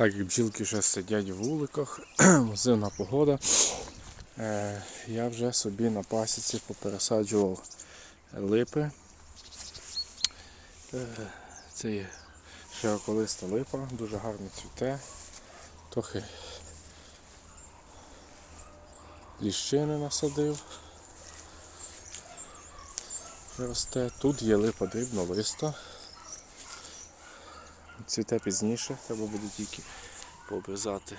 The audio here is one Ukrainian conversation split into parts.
Так як бджілки вже сидять в вуликах, зимна погода, е, я вже собі на пасіці попересаджував липи. Е, Це є широколиста липа, дуже гарно цвіте, трохи ліщини насадив. Росте. Тут є липа дрібнолиста. Цвіте пізніше, треба буде тільки пообрізати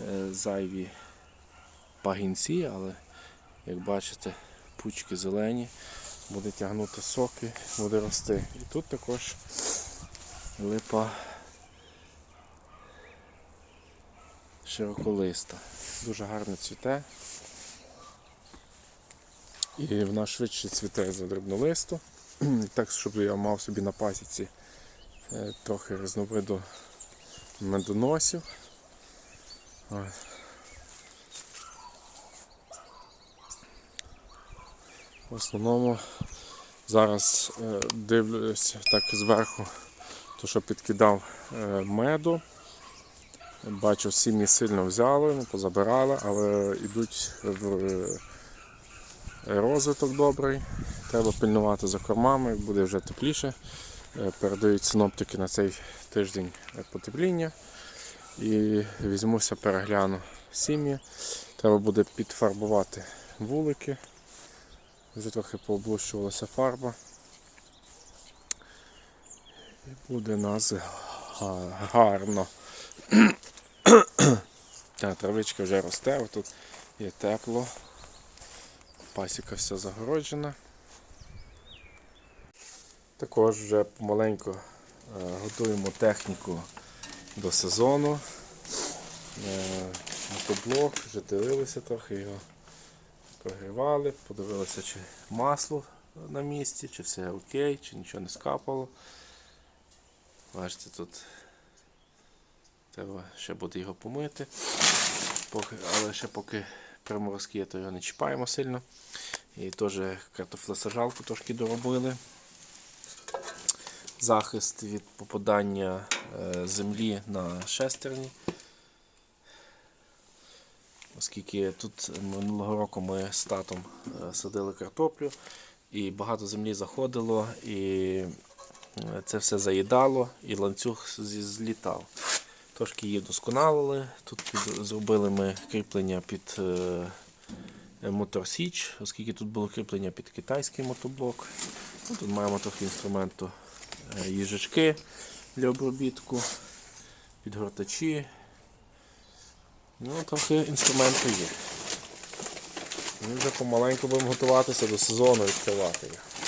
е, зайві пагінці, але як бачите, пучки зелені, буде тягнути соки, буде рости. І тут також липа широколиста. Дуже гарно цвіте. І вона швидше цвіте за дрібнолисту. Так, щоб я мав собі на пасіці трохи різновиду медоносів. В основному зараз е, дивлюсь так зверху, то що підкидав е, меду. Бачу, сім'ї сильно взяли, ну, позабирали, але йдуть в е, розвиток добрий. Треба пильнувати за кормами, буде вже тепліше. Е, Передають синоптики на цей тиждень е, потепління. І візьмуся, перегляну сім'ї. Треба буде підфарбувати вулики. Вже трохи пооблущувалася фарба. І буде нас гарно. Та, травичка вже росте, тут є тепло. Пасіка вся загороджена. Також вже помаленьку е, готуємо техніку до сезону. Е, Мотоблок, вже дивилися трохи його прогрівали, подивилися, чи масло на місці, чи все окей, чи нічого не скапало. Бачите, тут треба ще буде його помити. Але ще поки приморозки то його не чіпаємо сильно. І теж картофлесажалку трошки доробили. Захист від попадання е, землі на шестерні. Оскільки тут минулого року ми з татом е, садили картоплю і багато землі заходило, і е, це все заїдало, і ланцюг злітав. Трошки її досконалили. Тут зробили ми кріплення під моторсіч, оскільки тут було кріплення під китайський мотоблок. Тут маємо трохи інструменту їжачки для обробітку, підгортачі. Ну, трохи інструменти є. Ми вже помаленьку будемо готуватися до сезону відкривати їх.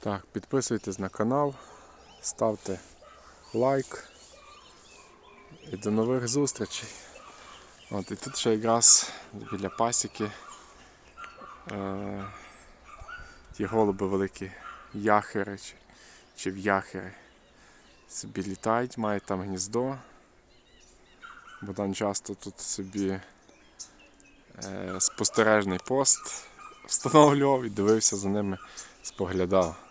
Так, підписуйтесь на канал, ставте лайк і до нових зустрічей. От, і тут ще якраз біля пасіки е, ті голуби великі яхери чи, чи в'яхери собі літають, мають там гніздо. Богдан часто тут собі е, спостережний пост встановлював і дивився за ними, споглядав.